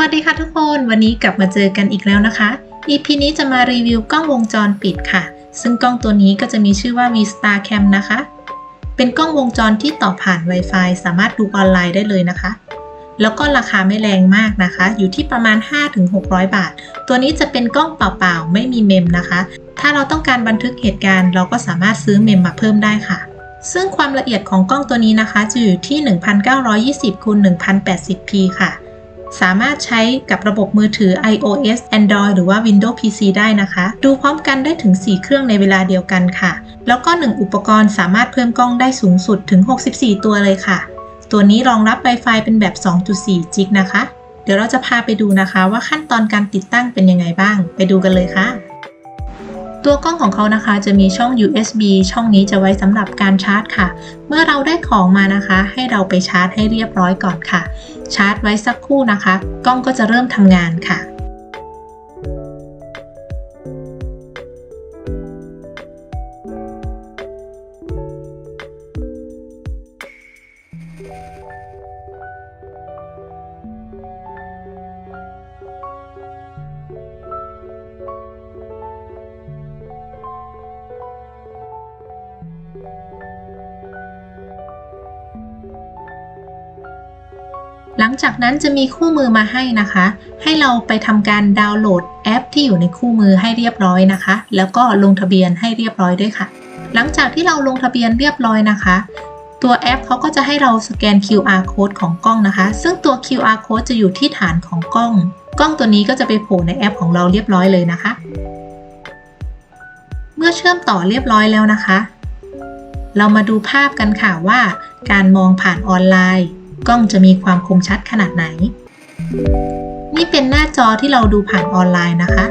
วัสดีค่ะทุกคนวันนี้กลับมาเจอกันอีกแล้วนะคะ EP นี้จะมารีวิวกล้องวงจรปิดค่ะ ซึ่งกล้องตัวนี้ก็จะมีชื่อว่า V Star Cam นะคะ เป็นกล้องวงจรที่ต่อผ่าน Wi-Fi สามารถดูออนไลน์ได้เลยนะคะ แล้วก็ราคาไม่แรงมากนะคะ อยู่ที่ประมาณ 5-600 บาท ตัวนี้จะเป็นกล้องเปล่าๆ ไม่มีเมมนะคะ ถ้าเราต้องการบันทึกเหตุการณ์ เราก็สามารถซื้อเมมมาเพิ่มได้ค่ะ ซึ่งความละเอียดของกล้องตัวนี้นะคะจะอยู่ที่ 1920คูณ 1080p ค่ะ สามารถใช้กับระบบมือถือ iOS Android หรือว่า Windows PC ได้นะคะ ดูพร้อมกันได้ถึง 4 เครื่องในเวลาเดียวกันค่ะ แล้วก็ 1 อุปกรณ์สามารถเพิ่มกล้องได้สูงสุดถึง 64 ตัวเลยค่ะ ตัวนี้รองรับ Wi-Fi เป็นแบบ 2.4 จิกนะคะ เดี๋ยวเราจะพาไปดูนะคะว่าขั้นตอนการติดตั้งเป็นยังไงบ้าง ไปดูกันเลยค่ะ ตัวกล้องของเขานะคะจะมีช่อง USB ช่องนี้จะไว้สำหรับการชาร์จค่ะ เมื่อเราได้ของมานะคะ ให้เราไปชาร์จให้เรียบร้อยก่อนค่ะ ชาร์จไว้สักครู่นะคะ กล้องก็จะเริ่มทำงานค่ะ ลังจากนั้นจะมีคู่มือมาให้นะคะ ให้เราไปทำการดาวน์โหลดแอปที่อยู่ในคู่มือให้เรียบร้อยนะคะ แล้วก็ลงทะเบียนให้เรียบร้อยด้วยค่ะ หลังจากที่เราลงทะเบียนเรียบร้อยนะคะ ตัวแอปเขาก็จะให้เราสแกน QR code ของกล้องนะคะ ซึ่งตัว QR code จะอยู่ที่ฐานของกล้อง กล้องตัวนี้ก็จะไปโผล่ในแอปของเราเรียบร้อยเลยนะคะ เมื่อเชื่อมต่อเรียบร้อยแล้วนะคะ เรามาดูภาพกันค่ะว่า การมองผ่านออนไลน์ กล้องจะมีความคมชัดขนาดไหน นี่เป็นหน้าจอที่เราดูผ่านออนไลน์นะคะ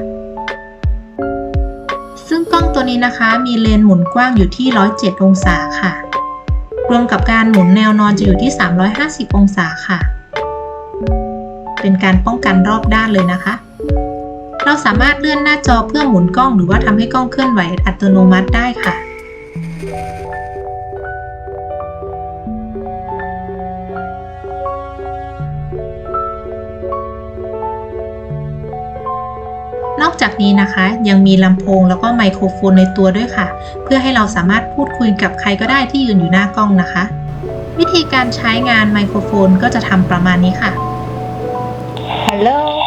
ซึ่งกล้องตัวนี้นะคะมีเลนส์หมุนกว้างอยู่ที่ 107 องศาค่ะ รวมกับการหมุนแนวนอนจะอยู่ที่ 350 องศาค่ะ เป็นการป้องกันรอบด้านเลยนะคะ เราสามารถเลื่อนหน้าจอเพื่อหมุนกล้องหรือว่าทำให้กล้องเคลื่อนไหวอัตโนมัติได้ค่ะ นอกจากนี้นะคะยังมีลำโพงแล้วก็ไมโครโฟนในตัวด้วยค่ะ เพื่อให้เราสามารถพูดคุยกับใครก็ได้ที่ยืนอยู่หน้ากล้องนะคะ วิธีการใช้งานไมโครโฟนก็จะทำประมาณนี้ค่ะ Hello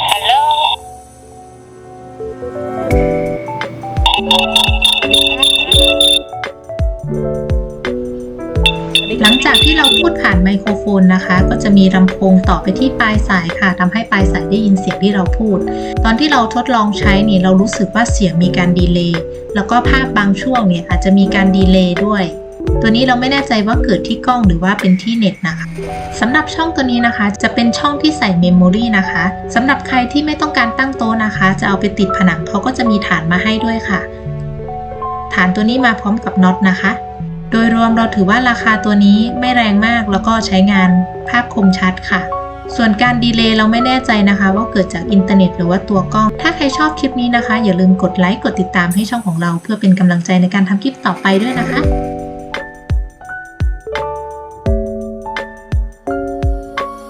หลังจากที่เราพูดผ่านไมโครโฟนนะคะ ก็จะมีลำโพงต่อไปที่ปลายสายค่ะทำให้ปลายสายได้ยินเสียงที่เราพูด ตอนที่เราทดลองใช้เนี่ยเรารู้สึกว่าเสียงมีการดีเลย์แล้วก็ภาพบางช่วงเนี่ยอาจจะมีการดีเลย์ด้วยตัวนี้เราไม่แน่ใจว่าเกิดที่กล้องหรือว่าเป็นที่เน็ตนะคะสำหรับช่องตัวนี้นะคะ จะเป็นช่องที่ใส่เมมโมรีนะคะสำหรับใครที่ไม่ต้องการตั้งโต๊ะนะคะ จะเอาไปติดผนังเขาก็จะมีฐานมาให้ด้วยค่ะ ฐานตัวนี้มาพร้อมกับน็อตนะคะ โดยรวมเราถือว่าราคาตัวนี้ไม่แรงมากแล้วก็ใช้งานภาพคมชัดค่ะ ส่วนการดีเลย์เราไม่แน่ใจนะคะ ว่าเกิดจากอินเทอร์เน็ตหรือว่าตัวกล้อง ถ้าใครชอบคลิปนี้นะคะ อย่าลืมกดไลค์กดติดตามให้ช่องของเรา เพื่อเป็นกำลังใจในการทำคลิปต่อไปด้วยนะคะ